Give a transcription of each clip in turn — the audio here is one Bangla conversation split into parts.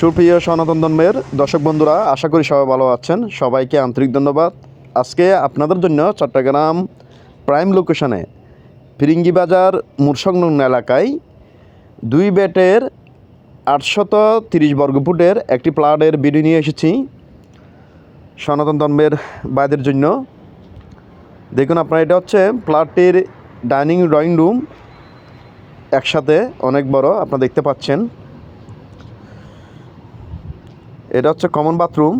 সুপ্রিয় সনাতন ধর্মের দর্শক বন্ধুরা, আশা করি সবাই ভালো আছেন। সবাইকে আন্তরিক ধন্যবাদ। আজকে আপনাদের জন্য চট্টগ্রাম প্রাইম লোকেশনে ফিরিঙ্গি বাজার মুরসংলগ্ন এলাকায় দুই বেটের আটশত তিরিশ বর্গফুটের একটি প্লাটের ভিডিও নিয়ে এসেছি সনাতন ধর্মের বাইদের জন্য। দেখুন আপনার, এটা হচ্ছে প্লাটটির ডাইনিং ড্রয়িং রুম। একসাথে অনেক বড়, আপনারা দেখতে পাচ্ছেন। এটা হচ্ছে কমন বাথরুম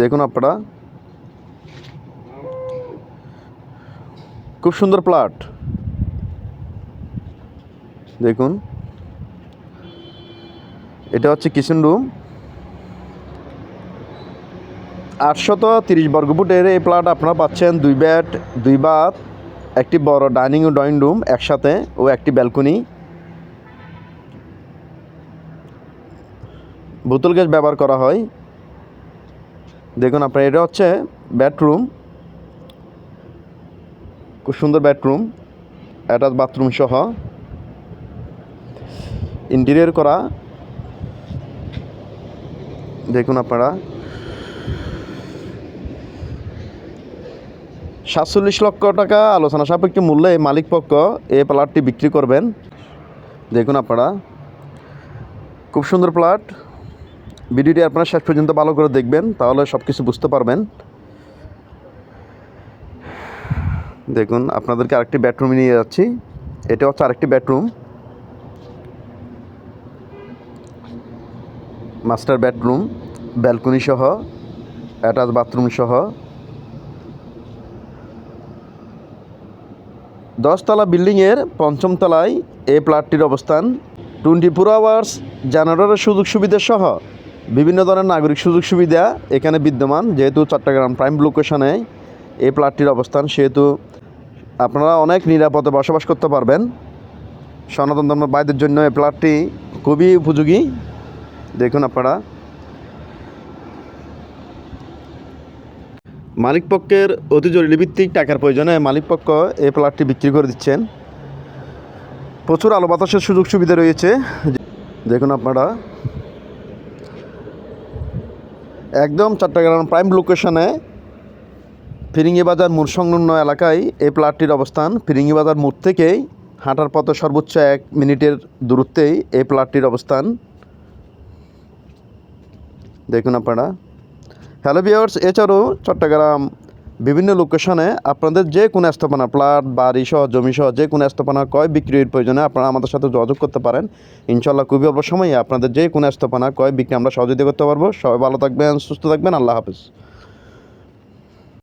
দেখুন আপনারা। খুব সুন্দর প্লাট দেখুন। এটা হচ্ছে কিচেন রুম আটশত তিরিশ বর্গফুটের এই প্লাট আপনারা পাচ্ছেন। দুই বেড দুই বাথ একটি বড় ডাইনিং ও ড্রয়িং রুম একসাথে ও একটি ব্যালকনি বোতল গ্যাস ব্যবহার করা হয়। দেখুন আপনার, এটা হচ্ছে বেডরুম খুব সুন্দর বেডরুম অ্যাটাচ বাথরুম সহ। ইন্টেরিয়র করা। দেখুন আপনারা। সাতচল্লিশ লক্ষ টাকা আলোচনা সাপেক্ষে মূল্যে মালিক পক্ষ এই প্লাটটি বিক্রি করবেন। দেখুন আপনারা। খুব সুন্দর প্লাট। ভিডিওটি আপনারা শেষ পর্যন্ত ভালো করে দেখবেন, তাহলে সব কিছু বুঝতে পারবেন। দেখুন, আপনাদেরকে আরেকটি বেডরুমে নিয়ে যাচ্ছি। এটা হচ্ছে আরেকটি বেডরুম মাস্টার বেডরুম ব্যালকনি সহ অ্যাটাচ বাথরুম সহ। দশতলা বিল্ডিংয়ের পঞ্চম তলায় এই প্লাটটির অবস্থান। টোয়েন্টি ফোর আওয়ার্স জেনারেটরের সুযোগ সুবিধা সহ। বিভিন্ন ধরনের নাগরিক সুযোগ সুবিধা এখানে বিদ্যমান, যেহেতু চট্টগ্রাম প্রাইম লোকেশনে এই প্লাটটির অবস্থান, সেহেতু আপনারা অনেক নিরাপদে বসবাস করতে পারবেন। সনাতন ধর্ম বাইদের জন্য এই প্লাটটি খুবই উপযোগী। দেখুন আপনারা। মালিক পক্ষের অতি জরুরি ভিত্তিক টাকার প্রয়োজনে মালিক পক্ষ এই প্লাটটি বিক্রি করে দিচ্ছেন। প্রচুর আলো বাতাসের সুযোগ সুবিধা রয়েছে। দেখুন আপনারা। একদম চট্টগ্রাম প্রাইম লোকেশনে ফিরিঙ্গিবাজার মোড় সংলগ্ন এলাকায় এই প্লাটটির অবস্থান। ফিরিঙ্গি বাজার মোড় থেকেই হাঁটার পথে সর্বোচ্চ এক মিনিটের দূরত্বেই এই প্লাটটির অবস্থান। দেখুন আপনারা। হ্যালো বিয়ার্স এছাড়াও চট্টগ্রাম বিভিন্ন লোকেশনে আপনাদের যে কোনো স্থাপনা প্লাট বাড়ি সহ জমি সহ যে কোনো স্থাপনা কয় বিক্রির প্রয়োজনে আপনারা আমাদের সাথে যোগাযোগ করতে পারেন। ইনশাল্লাহ খুবই অল্প সময়ে আপনাদের যে কোনো স্থাপনা কয় বিক্রি আমরা সহযোগিতা করতে পারব। সবাই ভালো থাকবেন, সুস্থ থাকবেন, আল্লাহ হাফিজ।